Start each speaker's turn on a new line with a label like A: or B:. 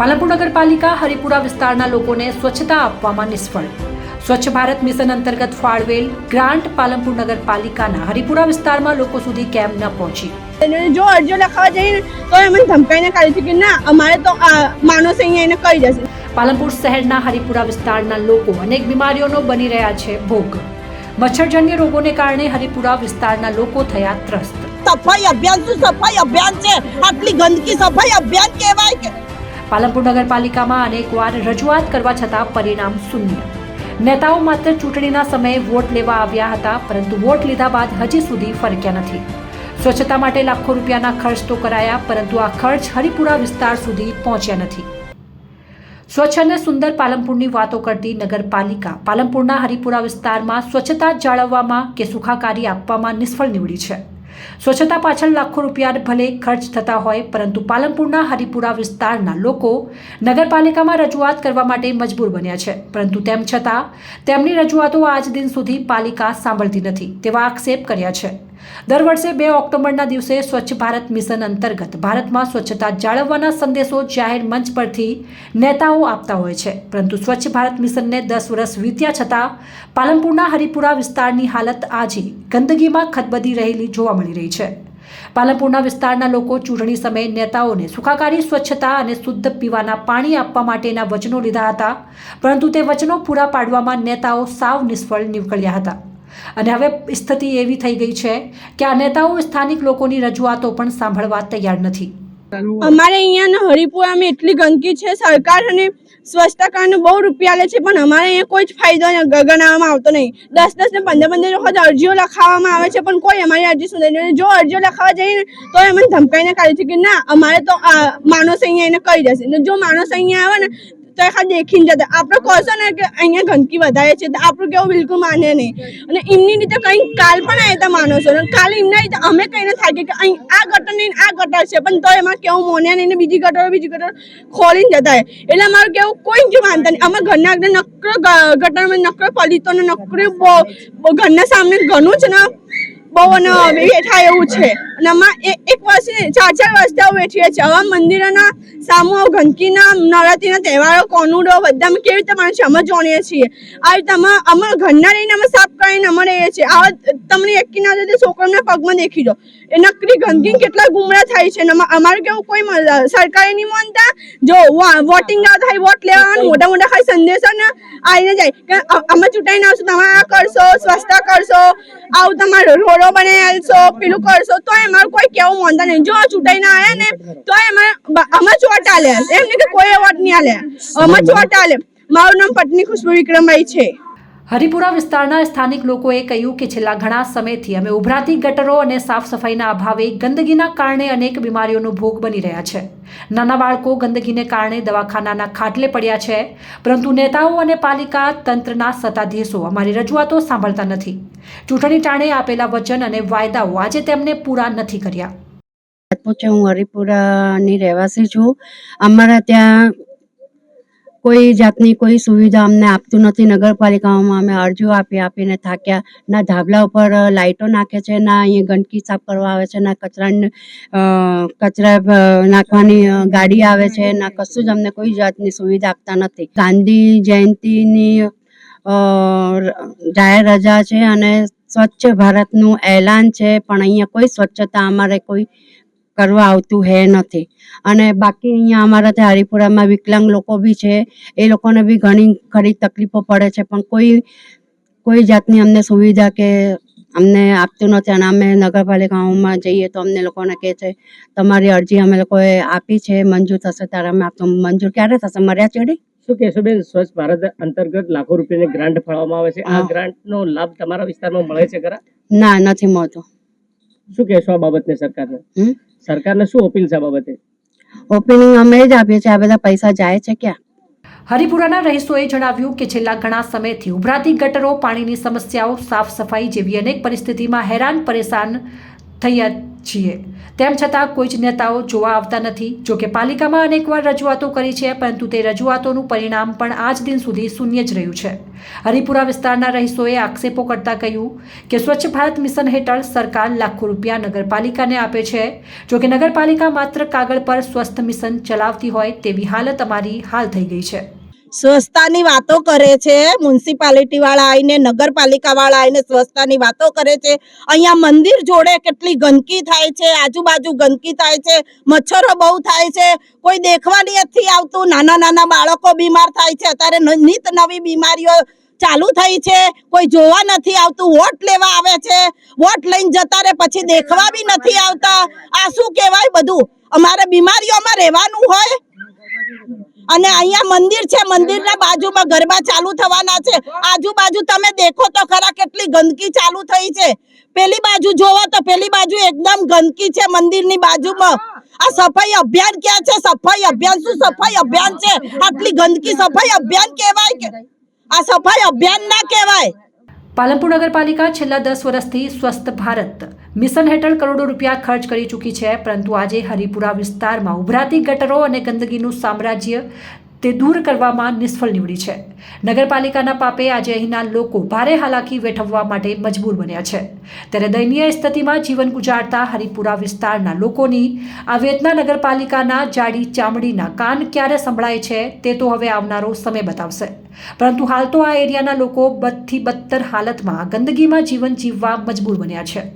A: પાલનપુર નગરપાલિકા હરિપુરા વિસ્તારના લોકોને સ્વચ્છતા આપવામાં નિષ્ફળ. સ્વચ્છ ભારત મિશન અંતર્ગત ફાળવેલ ગ્રાન્ટ પાલનપુર નગરપાલિકાના હરિપુરા વિસ્તારમાં લોકો સુધી કેમ ન પહોંચી?
B: જો અરજીઓ લખાવા જઈએ તો એમને ધમકાઈને કાઢે છે કે ના અમારે તો આ માણસ અહીંયા એને કહી જશે
A: પાલનપુર શહેરના હરિપુરા વિસ્તારના લોકો અનેક બીમારીઓનો બની રહ્યા છે ભોગ. મચ્છરજન્ય રોગોને કારણે હરિપુરા વિસ્તારના લોકો થયા ત્રસ્ત.
B: સફાઈ અભિયાન શું સફાઈ અભિયાન છે? આટલી ગંદકી સફાઈ અભિયાન કહેવાય કે
A: પાલનપુર નગરપાલિકામાં અનેકવાર રજૂઆત કરવા છતાં પરિણામ શૂન્ય. નેતાઓ માત્ર ચૂંટણીના સમયે વોટ લેવા આવ્યા હતા, પરંતુ વોટ લીધા બાદ હજી સુધી ફરક્યા નથી. સ્વચ્છતા માટે લાખો રૂપિયાના ખર્ચ તો કરાયા, પરંતુ આ ખર્ચ હરિપુરા વિસ્તાર સુધી પહોંચ્યા નથી. સ્વચ્છ અને સુંદર પાલનપુરની વાતો કરતી નગરપાલિકા પાલનપુરના હરિપુરા વિસ્તારમાં સ્વચ્છતા જાળવવામાં કે સુખાકારી આપવામાં નિષ્ફળ નીવડી છે. સ્વચ્છતા પાછળ લાખો રૂપિયા ભલે ખર્ચ થતા હોય, પરંતુ પાલનપુરના હરિપુરા વિસ્તારના લોકો નગરપાલિકામાં રજૂઆત કરવા માટે મજબૂર બન્યા છે. પરંતુ તેમ છતાં, તેમની રજૂઆતો આજ દિન સુધી પાલિકા સાંભળતી નથી, તેવા આક્ષેપ કર્યા છે. દર વર્ષે બે ઓક્ટોબરના દિવસે સ્વચ્છ ભારત મિશન અંતર્ગત ભારતમાં સ્વચ્છતા જાળવવાના સંદેશો જાહેર મંચ પરથી નેતાઓ આપતા હોય છે. પરંતુ સ્વચ્છ ભારત મિશનને દસ વર્ષ વીત્યા છતાં પાલનપુરના હરિપુરા વિસ્તારની હાલત આજે ગંદકીમાં ખદબદી રહેલી જોવા મળી રહી છે. પાલનપુરના વિસ્તારના લોકો ચૂંટણી સમયે નેતાઓને સુખાકારી, સ્વચ્છતા અને શુદ્ધ પીવાના પાણી આપવા માટેના વચનો લીધા હતા, પરંતુ તે વચનો પૂરા પાડવામાં નેતાઓ સાવ નિષ્ફળ નીકળ્યા હતા. અને હવે સ્થિતિ એવી થઈ ગઈ છે કે આ નેતાઓ સ્થાનિક લોકોની રજૂઆતો પણ સાંભળવા તૈયાર નથી.
B: અમારે અહીંયા હરિપુરામાં એટલી ગંદકી છે, સરકાર અને સ્વચ્છતા કારણે બહુ રૂપિયા લે છે, પણ અમારે અહીંયા કોઈ જ ફાયદો ગણાવવામાં આવતો નહીં. દસ દસ ને પંદર પંદર વખત અરજીઓ લખાવવામાં આવે છે, પણ કોઈ અમારી અરજી સુધી નહીં જો અરજીઓ લખાવવા જઈએ તો એમને મને ધમકાઈને કાઢે છે કે ના, અમારે તો માણસ અહીંયા એને કહી જશે જો માણસ અહીંયા આવે ને તો આખા દેખીને જતા. આપણે કહશો ને કે અહીંયા ગંદકી વધારે છે, તો આપણું કેવું બિલકુલ માને નહીં. અને એમની રીતે કંઈ કાલ પણ આવ્યા હતા માણસો. કાલે એમના રીતે અમે કહીને થાકીએ કે અહીં આ ગટર નહીં આ ગટર છે, પણ તો એમાં કેવું મોન્યા નહીં ને બીજી ગટરો, બીજી ગટર ખોલીને જતા એટલે અમારું કેવું કોઈ જ માનતા નહીં. અમે ઘરના આગળ નકરો ગટરમાં નકરો પલિતો ને નકરો ઘરના સામે ઘણું જ ને, બહુ અને બેઠા એવું છે. અને આમાં એક વર્ષ ચાર ચાર વર્ષથી આવું બેઠીએ છીએ. આવા મંદિરોના સામુ ગંદકીના નવરાત્રીના તહેવારો, કોનુડો બધા અમે કેવી રીતે માણસ છે અમે જાણીએ છીએ. આ રીતે અમે અમારા ઘરના રહીને અમે સાફ કરીને અમે રહીએ છીએ. આવા તમને એક ના જતી છોકરાના પગમાં દેખી દો. એ નકરી ગંદકી કેટલા ગુમરા થાય છે. અમારે કેવું કોઈ સરકારે નહીં માનતા? જો વોટિંગ ના થાય વોટ લેવાનું, મોટા મોટા ખાલી સંદેશો ને આવીને જાય. કે અમે ચૂંટાઈને આવશું, તમે આ કરશો, સ્વચ્છતા કરશો, આવું તમારે રોડો બનાવી આવશો પેલું કરશો તો અમારે કોઈ કેવું માનતા નહીં. જો ચૂંટાઈ ના આવ્યા ને તો અમે જ વોટ આલે એમ નહીં કે કોઈ વોટ નહીં આલે અમે ચોટા લે આલે મારું નામ પત્ની ખુશ્બુ વિક્રમભાઈ છે.
A: હરિપુરા વિસ્તારના સ્થાનિક લોકોએ કહ્યું કે છેલ્લા ઘણા સમયથી અમે ઉભરાતી ગટરો અને સાફ સફાઈના અભાવે ગંદકીના કારણે અનેક બીમારીઓનો ભોગ બની રહ્યા છે. નાના બાળકો ગંદકીને કારણે દવાખાનાના ખાટલે પડ્યા છે, પરંતુ નેતાઓ અને પાલિકા તંત્રના સત્તાધીશો અમારી રજૂઆતો સાંભળતા નથી. ચૂંટણી ટાણે આપેલા વચન અને વાયદાઓ આજે તેમને પૂરા નથી કર્યા.
C: હું હરિપુરાની રહેવાસી છું. અમારા ત્યાં કોઈ જાતની કોઈ સુવિધા અમને આપતું નથી. નગરપાલિકામાં અમે અરજીઓ આપી આપીને થાક્યા. ના ધાબલા ઉપર લાઇટો નાખે છે, ના અહીંયા ગંદકી સાફ કરવા આવે છે, ના કચરા કચરા નાખવાની ગાડી આવે છે, ના કશું જ અમને કોઈ જાતની સુવિધા આપતા નથી. ગાંધી જયંતિની જાહેર રજા છે અને સ્વચ્છ ભારતનું એલાન છે. પણ અહીંયા કોઈ સ્વચ્છતા અમારે કોઈ કરવા આવતું હે નથી. અને બાકી અહીંયા અમારા ત્યાં હરિપુરામાં વિકલાંગ લોકો બી છે. એ લોકોને બી ઘણી ખરી તકલીફો પડે છે. પણ કોઈ કોઈ જાતની અમને સુવિધા કે અમને આપતું નથી અને અમે નગરપાલિકાઓમાં જઈએ તો અમને લોકોને કહે છે તમારી અરજી અમે લોકોએ આપી છે. મંજૂર થશે ત્યારે અમે આપતું મંજૂર. ક્યારે થશે? મર્યા ચડી?
D: શું કહેશો બેન? સ્વચ્છ ભારત અંતર્ગત લાખો રૂપિયાની ગ્રાન્ટ ફાળવવામાં આવે છે. આ ગ્રાન્ટનો લાભ તમારા વિસ્તારમાં મળે છે ખરા?
C: ના નથી મળતું.
D: શું કહેશો આ બાબતને સરકારને?
C: હમ?
D: સરકારને શું અપીલ છે આ બાબતે?
C: ઓપિનિંગ અમે જ આપીએ છીએ આ બધા પૈસા જાય છે ક્યાં?
A: હરિપુરાના રહીશોએ જણાવ્યું કે છેલ્લા ઘણા સમયથી ઉભરાતી ગટરો પાણીની સમસ્યાઓ સાફ સફાઈ જેવી અનેક પરિસ્થિતિમાં હેરાન પરેશાન થયા છીએ. તેમ છતાં કોઈ જ નેતાઓ જોવા આવતા નથી. જો કે પાલિકામાં અનેકવાર રજૂઆતો કરી છે, પરંતુ તે રજૂઆતોનું પરિણામ પણ આજ દિન સુધી શૂન્ય જ રહ્યું છે. હરિપુરા વિસ્તારના રહીશોએ આક્ષેપો કરતા કહ્યું કે સ્વચ્છ ભારત મિશન હેઠળ સરકાર લાખો રૂપિયા નગરપાલિકાને આપે છે. જો કે નગરપાલિકા માત્ર કાગળ પર સ્વસ્થ મિશન ચલાવતી હોય તેવી હાલત અમારી હાલ થઈ ગઈ છે.
E: સ્વચ્છતાની વાતો કરે છે મ્યુનિસિપાલિટી વાળા આવીને નગરપાલિકા વાળા આવીને સ્વચ્છતાની વાતો કરે છે. અહીંયા મંદિર જોડે કેટલી ગંદકી થાય છે, આજુબાજુ ગંદકી થાય છે, મચ્છરો બહુ થાય છે. કોઈ દેખવાની નથી આવતું, નાના નાના બાળકો બીમાર થાય છે. અત્યારે નિત નવી બીમારીઓ ચાલુ થઈ છે. કોઈ જોવા નથી આવતું, વોટ લેવા આવે છે. વોટ લઈને જતા રહે, પછી દેખવા બી નથી આવતા. આ શું કહેવાય બધું? અમારે બીમારીઓમાં રહેવાનું હોય. અને અહીંયા મંદિર છે, મંદિરના બાજુમાં ગરબા ચાલુ થવાના છે. આજુબાજુ તમે દેખો તો ખરા કેટલી ગંદકી ચાલુ થઈ છે. પેલી બાજુ જોવો તો પેલી બાજુ એકદમ ગંદકી છે મંદિરની બાજુમાં. આ સફાઈ અભિયાન ક્યાં છે? સફાઈ અભિયાન શું સફાઈ અભિયાન છે? આટલી ગંદકી સફાઈ અભિયાન કહેવાય કે? આ સફાઈ અભિયાન ના કહેવાય.
A: પાલનપુર નગરપાલિકા છેલ્લા દસ વર્ષથી સ્વસ્થ ભારત. મિશન હેઠળ કરોડો રૂપિયા ખર્ચ કરી ચૂકી છે, પરંતુ આજે હરિપુરા વિસ્તારમાં ઉભરાતી ગટરો અને ગંદકીનું સામ્રાજ્ય તે દૂર કરવામાં નિષ્ફળ નીવડી છે. નગરપાલિકાના પાપે આજે અહીંના લોકો ભારે હાલાકી વેઠવવા માટે મજબૂર બન્યા છે. ત્યારે દયનીય સ્થિતિમાં જીવન ગુજારતા હરિપુરા વિસ્તારના લોકોની આ વેદના નગરપાલિકાના જાડી ચામડીના કાન ક્યારે સંભળાય છે તે તો હવે આવનારો સમય બતાવશે. પરંતુ હાલ તો આ એરિયાના લોકો બદથી બદતર હાલતમાં ગંદકીમાં જીવન જીવવા મજબૂર બન્યા છે.